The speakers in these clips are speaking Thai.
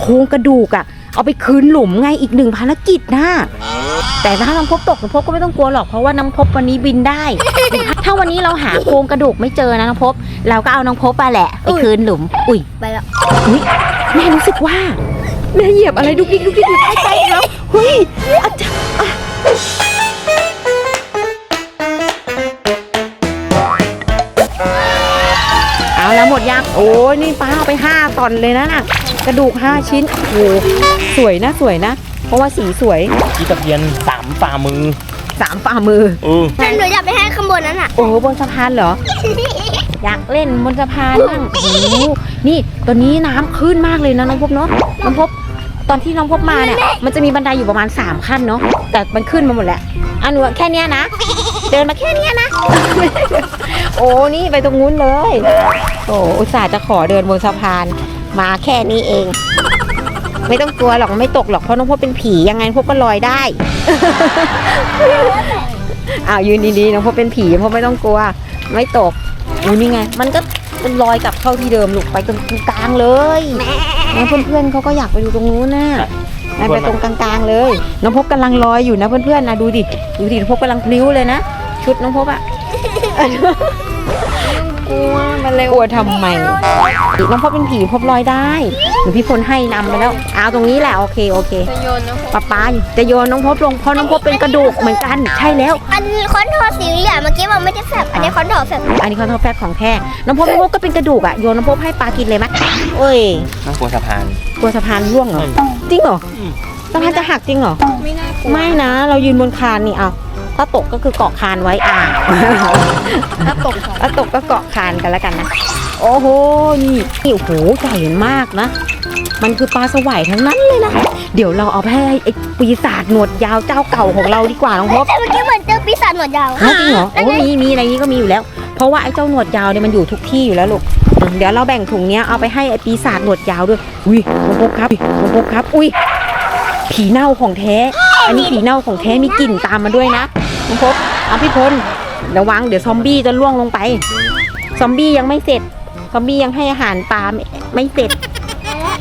โครงกระดูกอะเอาไปคืนหลุมไงอีกหนึ่งภารกิจนะแต่ถ้าน้ำพบตกน้ำพบก็ไม่ต้องกลัวหรอกเพราะว่าน้ำพบวันนี้บินได้ ถ้าวันนี้เราหาโครงกระดูกไม่เจอนะน้ำพบ เราก็เอาน้ำพบไปแหละไปคืนหลุม อุ้ยไปแล้วอุ้ยแม่รู้สึกว่าแม่เหยียบอะไรดุกดิกดุกดิกอยู่ใต้ใจแล้วเฮ้ยอาจารย์อะเอาแล้วหมดยังโอ้ยนี่ป้าเอาไปห้าตอนเลยนะน่ะ กระดูกห้าชิ้น โอ้โหสวยนะสวยนะ เพราะว่าสีสวยที่ตะเพียนสามฝ่ามือสามฝ่ามือ เออแต่หนูอยากไปให้ข้างบนนั้นอะ โอ้โหบนสะพานเหรอ อยากเล่นบนสะพานบ้างโอ้โหนี่ตอนนี้น้ำขึ้นมากเลยนะน้องพบเนาะน้องพบตอนที่น้องพบมาเนี่ยมันจะมีบันไดอยู่ประมาณ 3 ขั้นเนาะแต่มันขึ้นมาหมดแล้วอันนูแค่เนี้ยนะ เดินมาแค่เนี้ยนะ โอ้นี่ไปตรงนู้นเลย โอ้อุตส่าห์จะขอเดินบนสะพาน มาแค่นี้เอง ไม่ต้องกลัวหรอกไม่ตกหรอกเพราะน้องพบเป็นผียังไงน้องพบก็ลอยได้ อ้าวยืนดีๆน้องพบเป็นผีน้องพบไม่ต้องกลัว ไม่ตกอู้นี่ไง มันก็เป็นรอยกลับเข้าที่เดิมลูกไปตรงกลางๆเลยแล้วเพื่อนๆเขาก็อยากไปดูตรงนู้นน่ะไปไปตรงกลางๆเลย น้องพบกำลังลอยอยู่นะเพื่อนๆนะดูดิดูดิน้องพบกำลังพลิ้วเลยนะชุดน้องพบอะ กลัวมันเลยกลัวทำไมน้องพบเป็นผีพบลอยได้หรือพี่พลให้นำไปแล้วเอาตรงนี้แหละโอเคโอเคจะโยนนะป๊าป๊าจะโยนน้องพบลงเพราะน้องพบเป็นกระดูกเหมือนกันใช่แล้ว อันคอนโทรสีเหลี่ยมเมื่อกี้มันไม่ได้แฟบอันนี้คอนโทรแฟบอันนี้เขาทอแฟบของแท้น้องพบน้องพบก็เป็นกระดูกอะโยนน้องพบให้ปลากินเลยไหมโอ้ยน่ากลัวสะพานกลัวสะพานร่วงเหรอจริงเหรออืมสะพานจะหักจริงเหรอไม่น่ากลัวไม่นะเรายืนบนคานนี่เอา ถ้าตกก็คือเกาะคานไว้อ่าถ้าตกถ้าตกก็เกาะคานกันแล้วกันนะ โอ้โห นี่นี่โอ้โหใหญ่มากนะ มันคือปลาสวายทั้งนั้นเลยนะ เดี๋ยวเราเอาไปให้ไอ้ปีศาจหนวดยาวเจ้าเก่าของเราดีกว่าน้องพบแต่เมื่อกี้เหมือนเจอปีศาจหนวดยาวฮะจริงเหรอ โอ้มีมีอะไรนี้ก็มีอยู่แล้ว เพราะว่าไอ้เจ้าหนวดยาวเนี่ยมันอยู่ทุกที่อยู่แล้วลูกอืมเดี๋ยวเราแบ่งถุงเนี้ยเอาไปให้ไอ้ปีศาจหนวดยาวด้วย อุ้ยน้องพบครับน้องพบครับ อุ้ยผีเน่าของแท้ อันนี้ผีเน่าของแท้มีกลิ่นตามมาด้วยนะ น้องพบเอาพี่พลระวังเดี๋ยวซอมบี้จะล่วงลงไป ซอมบี้ยังไม่เสร็จ ซอมบี้ยังให้อาหารปลาไม่ไม่เสร็จ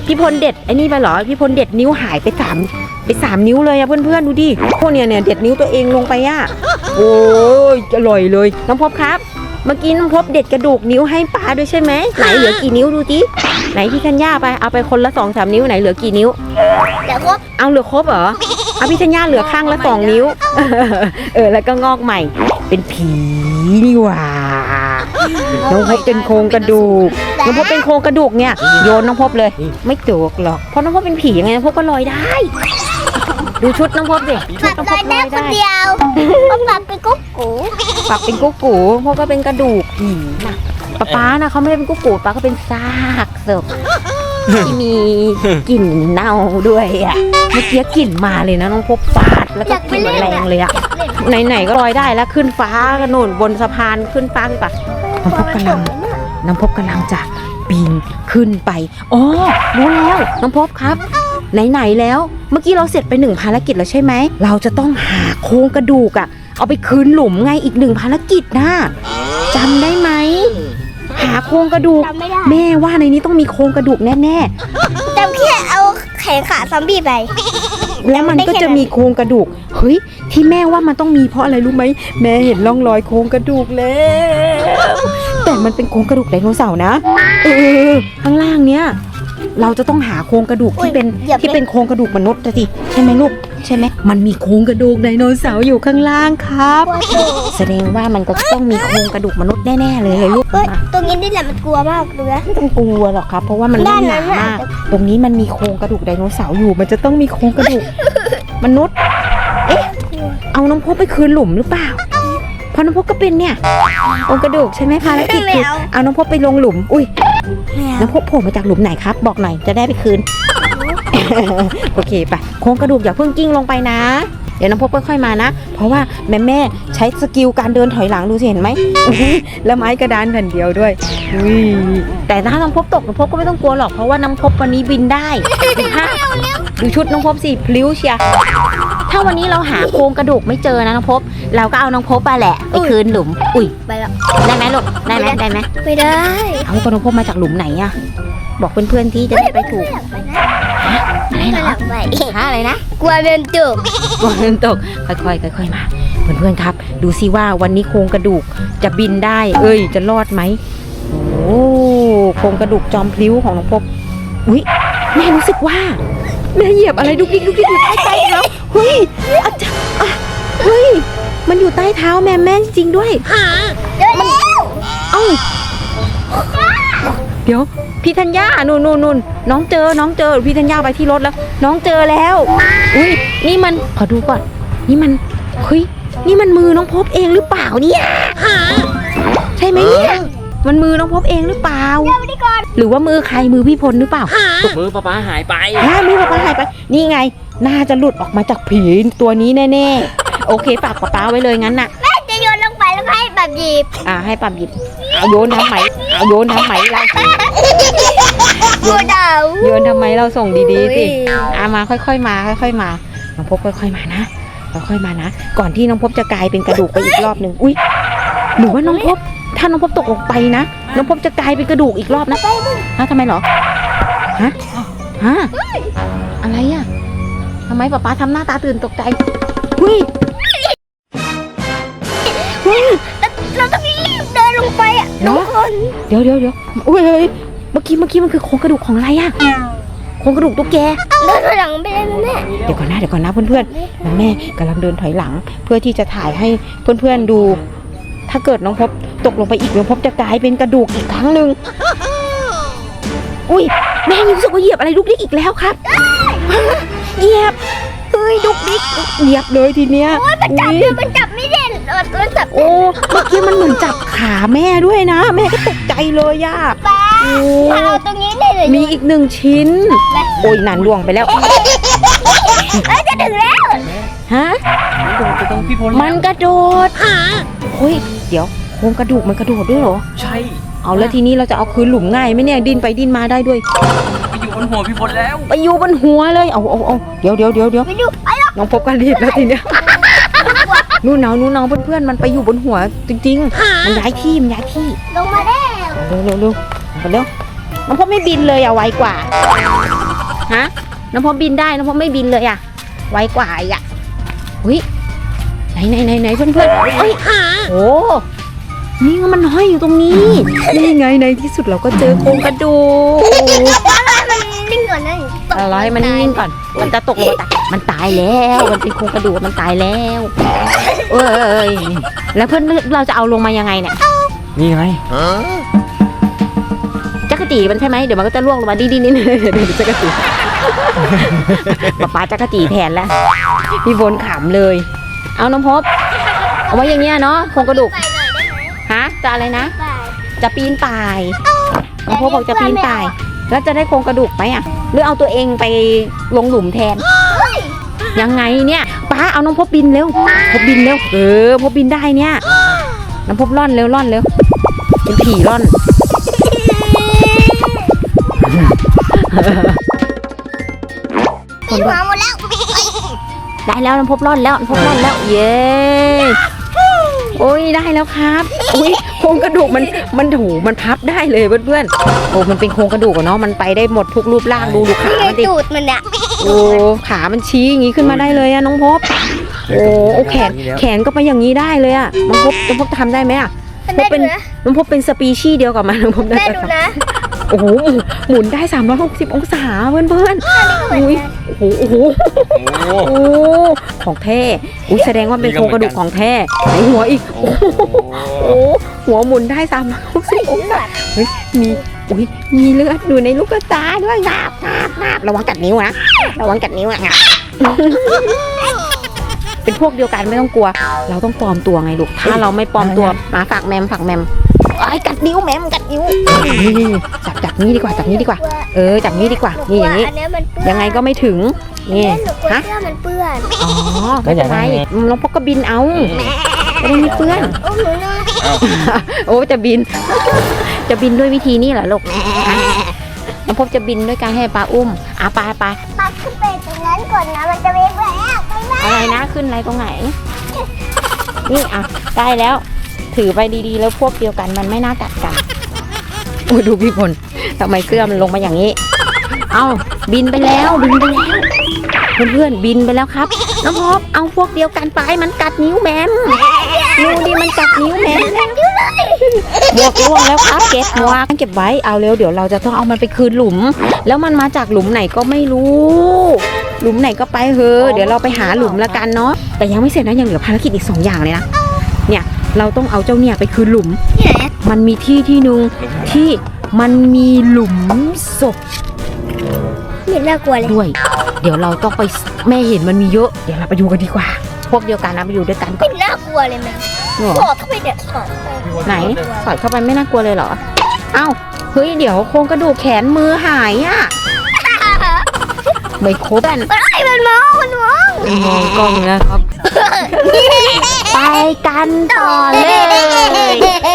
พี่พลเด็ดไอ้นี่ไปเหรอ พี่พลเด็ดนิ้วหายไปสามไปสามนิ้วเลยอะเพื่อนๆดูดิพวกเนี่ยเนี่ยเด็ดนิ้วตัวเองลงไปอะโอ้ยอร่อยเลย น้องพบครับ เมื่อกี้น้องพบเด็ดกระดูกนิ้วให้ปลาด้วยใช่ไหมไหนเหลือกี่นิ้วดูจิไหนพี่ธัญญาไปเอาไปคนละสองสามนิ้วไหนเหลือกี่นิ้วเดี๋ยวครบเอาเหลือครบเหรอเอาพี่ธัญญาเหลือข้างละสองนิ้ว เออ แล้วก็งอกใหม่ เป็นผีนี่หว่าน้องพบเป็นโครงกระดูก น้องพบเป็นโครงกระดูกเนี่ย โยนน้องพบเลย ไม่จกหรอก เพราะน้องพบเป็นผียังไงน้องพบก็ลอยได้ ดูชุดน้องพบดิชุปัดดน้องลพอยบลได้อยคนได้เดียวก็ปัดไปกุ๊กกูปรับเป็นกุ๊กกูเพราะก็เป็นกระดูกผีนะป๊าป๊านะเขาไม่ได้เป็นกุ๊กกูป๊าก็เป็นซากศพ ที่มีกลิ่นเน่าด้วยอะเมื่อกี้กลิ่นมาเลยนะน้องพบฟาดแล้วก็กลิ่นแรงเลยอะไหนๆก็ลอยได้แล้วขึ้นฟ้ากันนู่นบนสะพานขึ้นฟ้าดีกว่าน้ำพบกำลังน้ำพบกำลังจะปีนขึ้นไปอ๋อรู้แล้วน้ำพบครับไหนๆแล้ว เมื่อกี้เราเสร็จไปหนึ่งภารกิจแล้วใช่ไหม เราจะต้องหาโครงกระดูกอะเอาไปคืนหลุมไงอีกหนึ่งภารกิจนะจำได้ไหม หาโครงกระดูก จำไม่ได้ แม่ว่าในนี้ต้องมีโครงกระดูกแน่จำแค่เอาแขนขาซอมบี้ไป ๆ แล้วมันก็จะมีโครงกระดูก เฮ้ย ที่แม่ว่ามันต้องมีเพราะอะไรรู้ไหม แม่เห็นร่องรอยโครงกระดูกแล้ว แต่มันเป็นโครงกระดูกไดโนเสาร์นะ เออ ข้างล่างเนี้ย เราจะต้องหาโครงกระดูกที่เป็นอุ๊ยเหยียบ ที่เป็นโครงกระดูกมนุษย์นะสิใช่ไหมลูกใช่ไหมมันมีโครงกระดูกไดโนเสาร์อยู่ข้างล่างครับ แสดงว่ามันก็ต้องมีโครงกระดูกมนุษย์แน่ๆเลยลูกเฮ้ย มาตรงนี้นี่แหละมันกลัวมากเลยนะ ไม่ต้องกลัวหรอกครับ เพราะว่ามันด้านหนั้นานน่ะมากตรงนี้มันมีโครงกระดูกไดโนเสาร์อยู่ มันจะต้องมีโครงกระดูก มนุษย์ เอ๊ะ เอาน้องพบไปคืนหลุมหรือเปล่าเพราะน้องพบก็เป็นเนี่ยโครงกระดูกใช่ไหมภารกิจคือเอาน้องพบไปลงหลุม อุ้ย น้ำพบโผล่มาจากหลุมไหนครับ บอกหน่อยจะได้ไปคืน โอเคไปโครงกระดูกอย่าเพิ่งกิ้งลงไปนะ เดี๋ยวน้ำพบค่อยๆมานะ เพราะว่าแม่แม่ๆใช้สกิลการเดินถอยหลังดูสิเห็นไหม แล้วไม้กระดานแผ่นเดียวด้วยอุ้ยแต่ถ้าน้ำพบตกน้ำพบก็ไม่ต้องกลัวหรอกเพราะว่าน้ำพบวันนี้บินได้ดูภาพดูชุดน้องพบสิพลิ้วเชียร์ ถ้าวันนี้เราหาโครงกระดูกไม่เจอนะน้องพบ เราก็เอาน้องพบไปแหละไปคืนหลุม อุ้ยไปแล้วได้ไหมลูกได้ไหมได้ไหมไม่ได้เอาปนพบมาจากหลุมไหนอะบอกเพื่อนๆที่จะได้ไปถูกไปนะอะไรเหรอหลังไปฮะอะไรนะกลัวเป็นตุกฝนตกค่อยๆค่อยๆมาเพื่อนๆครับ ดูซิว่าวันนี้โครงกระดูกจะบินได้ เอ้ย จะรอดไหมโอ้โครงกระดูกจอมพลิ้วของน้องพบอุ้ยแม่รู้สึกว่า แม่เหยียบอะไรดุกดิกดุกดิกอยู่ใต้ใต้เท้าเฮ้ยอาจารย์อะเฮ้ย มันอยู่ใต้เท้าแม่แม่จริงด้วยเดี๋ยวเอ้าเดี๋ยว พี่ธัญญานู่นนู่นนู่นน้องเจอ น้องเจอ พี่ธัญญาไปที่รถแล้ว น้องเจอแล้ว อุ้ย นี่มัน ขอดูก่อน นี่มัน เฮ้ย นี่มันมือน้องพบเองหรือเปล่าเนี่ยใช่ไหมเนี่ย มันมือน้องพบเองหรือเปล่าเดี๋ยวไปดีก่อนหรือว่ามือใครมือพี่พลหรือเปล่า มือป้าป้าหายไป อ่ามือป้าหายไป นี่ไง น่าจะหลุดออกมาจากผีตัวนี้แน่ๆ โอเคฝากป้าป้าไว้เลยงั้นน่ะแม่จะโยนลงไปแล้วก็ให้แบบหยิบอ่าให้ปั๊มหยิบเอาโยนทำไหมเอาโยนทำไหมเรากลัวดาวโยนทำไมเราส่งดีๆสิอามาค่อยๆมาค่อยๆมา น้องพบค่อยๆมานะค่อยๆมานะ ก่อนที่น้องพบจะกลายเป็นกระดูกไปอีกรอบหนึ่งอุ้ยหรือว่าน้องพบถ้าน้องพบตกลงไปนะน้องพบจะกลายเป็นกระดูกอีกรอบนะฮะทำไมเหรอฮะฮะอะไรอะทำไมป๊าป๊าทำหน้าตาตื่นตกใจหุ้ยหุ้ยเราต้องรีบเดินลงไปอะเนอะเดี๋ยวเดี๋ยวเดี๋ยวอุ้ยเฮ้ยเมื่อกี้เมื่อกี้มันคือโครงกระดูกของอะไรอะโครงกระดูกตุ๊กแกเดินถอยหลังไปได้ไหมแม่เดี๋ยวก่อนนะเดี๋ยวก่อนนะเพื่อนๆน้องแม่กำลังเดินถอยหลังเพื่อที่จะถ่ายให้เพื่อนๆดู ถ้าเกิดน้องพบตกลงไปอีกน้องพบจะกลายเป็นกระดูกอีกครั้งหนึ่งอุ้ยแม่รู้สึกว่าเหยียบอะไรดุกดิกอีกแล้วครับเหยียบเฮ้ยดุกดิกเหยียบเลยทีเนี้ยมันจับอุ๊ยเดี๋ยวมันจับไม่ได้เออมันจับโอ้เมื่อกี้มันเหมือนจับขาแม่ด้วยนะ แม่ก็ตกใจเลยย่าป้าโอ้ถ้าเอาตรงนี้ได้เลยมีอีกหนึ่งชิ้น โอ้ยนานล่วงไปแล้วเอ้ยจะถึงแล้วฮะโดนไปตรงพี่พลมันกระโดดเฮ้ย เดี๋ยวโครงกระดูกมันกระโดดด้วยเหรอ ใช่เอาแล้วทีนี้เราจะเอาคืนหลุมง่ายไหมเนี่ยดิ้นไปดิ้นมาได้ด้วย ไปอยู่บนหัวพี่พลแล้ว ไปอยู่บนหัวเลยเอาเอาเอาเดี๋ยวเดี๋ยวเดี๋ยวเดี๋ยวไปดูไอ้น้องพบกันรีบแล้วทีเนี้ยนู่นน้องนู่นน้องเพื่อนๆมันไปอยู่บนหัวจริงๆ มันย้ายที่มันย้ายที่ลงมาได้เร็วเร็วเร็วเร็วน้องพบไม่บินเลยอะไวกว่าฮะน้องพบบินได้น้องพบไม่บินเลยอะไวกว่าอีกอะอุ้ย ไหนไหนไหนไหนเพื่อนเพื่อนเอ้ยโอ้นี่มันห้อยอยู่ตรงนี้ นี่ไงในที่สุดเราก็เจอโครงกระดูกมันนิ่งก่อนนะเอาเราให้มันนิ่งๆก่อน มันจะตกลงมาตายมันตายแล้ว มันเป็นโครงกระดูกมันตายแล้ว เอ้ย แล้วเพื่อนเราจะเอาลงมายังไงเนี่ย นี่ไงจักรจีมันใช่ไหมเดี๋ยวมันก็จะล่วงลงมาดีๆนี่เดี๋ยวจักรจีป๊าป๊าจักรจีแทนแล้วพี่บนขำเลย เอาน้องพบ เอาไว้อย่างเงี้ยเนาะโครงกระดูกไปหน่อยได้ไหมฮะ จะอะไรนะไปจะปีนป่ายน้องพบบอกจะปีนป่าย แล้วจะได้โครงกระดูกไหมอะ หรือเอาตัวเองไปลงหลุมแทน ยังไงเนี่ย ป้าเอาน้องพบบินเร็ว พบบินเร็ว เออ พบบินได้เนี่ย น้องพบร่อนเร็วร่อนเร็ว เป็นผีร่อนมีหัวหมดแล้ว ได้แล้วน้องพบร่อนแล้วน้องพบร่อนแล้ว เย้โอ้ยได้แล้วครับอุ้ยโครงกระดูกมันมันถูมันพับได้เลยเพื่อนๆโอ้มันเป็นโครงกระดูกอะเนาะมันไปได้หมดทุกรูปร่างดูดูขานี่ไงมันดิตูดมันเนี่ยโอ้ขามันชี้อย่างงี้ขึ้นมาได้เลยอะน้องพบโอ้โอ้แขนแขนก็ไปอย่างนี้ได้เลยอะน้องพบน้องพบทำได้ไหมอะแม่ดูนะน้องพบเป็นสปีชีส์เดียวกับมันน้องพบน่าแม่จะดูทำ นะ โอ้โหหมุนได้ 360 องศาเพื่อนๆอุ้ยโอ้โหโอ้โหโอ้โอ้ของแท้อุ้ยแสดงว่าเป็นโครงกระดูกของแท้ไหนหัวอีกโอ้โอ้หัวหมุนได้ 360 องศาเฮ้ยมีอุ้ยมีเลือดอยู่ในลูกตาด้วยงาบงาบงาบระวังกัดนิ้วนะระวังกัดนิ้วอะงาบเป็นพวกเดียวกันไม่ต้องกลัว เราต้องปลอมตัวไงลูกถ้าเราไม่ปลอมตัวมาฝากแมมฝากแมม ไอ้ยกัดนิ้วแมมกัดนิ้วนี่นี่นี่จับจับนี้ดีกว่าจับนี้ดีกว่า เออจับนี้ดีกว่านี่อย่างนี้อันเนี้ยมันเปื้อนยังไงก็ไม่ถึงนี่แม่หนูกลัวฮะเสื้อมันเปื้อนอ๋อไม่เป็นไรน้องพกก็บินเอาจะได้ไม่เปื้อนโอ้หนูนะโอ้จะบิน จะบินด้วยวิธีนี้เหรอลูกฮะน้องพบจะบินด้วยการให้ปลาอุ้มอะปลาปลาปักขึ้นไปตรงนั้นก่อนนะมันจะเว้นไว้แล้วไปไหมอะไรนะขึ้นอะไรตรงไหนนี่อะได้แล้ว ถือไปดีๆ แล้วพวกเดียวกันมันไม่น่ากัดกันอุ้ยดูพี่พลทำไมเสื้อมันลงมาอย่างนี้ เอาบินไปแล้วบินไปแล้ว เพื่อนๆบินไปแล้วครับน้องพบเอาพวกเดียวกันไปมันกัดนิ้วแมมดูดิมันกัดนิ้วแมมหมวกร่วงแล้วครับเก็บหมวเก็บไว้เอาเร็วเดี๋ยวเราจะต้องเอามันไปคืนหลุม แล้วมันมาจากหลุมไหนก็ไม่รู้ หลุมไหนก็ไปเถอเดี๋ยวเราไปหาหลุมละกันเนาะแต่ยังไม่เสร็จนะยังเหลือภารกิจอีกสองอย่างเลยนะ เนี่ยเราต้องเอาเจ้าเนี่ยไปคืนหลุม ที่ไหนมันมีที่ที่หนึ่งที่มันมีหลุมศพไม่เห็นน่ากลัวเลยด้วย เดี๋ยวเราต้องไปแม่เห็นมันมีเยอะ เดี๋ยวเราไปดูกันดีกว่า พวกเดียวกันนะไปอยู่ด้วยกันก่ไม่อนน่ากลัวเลยแม่หนูสอดเข้าไปเนี่ยสอดเข้าไปไหนสอดเข้าไปไม่น่ากลัวเลยเหรอ เอ้า เฮ้ย เดี๋ยวโครงกระดูกแขนมือหายอะไม่ครบกันไอ้มันมองมันมองมองกล้องนะครับ ไปกันต่อเลย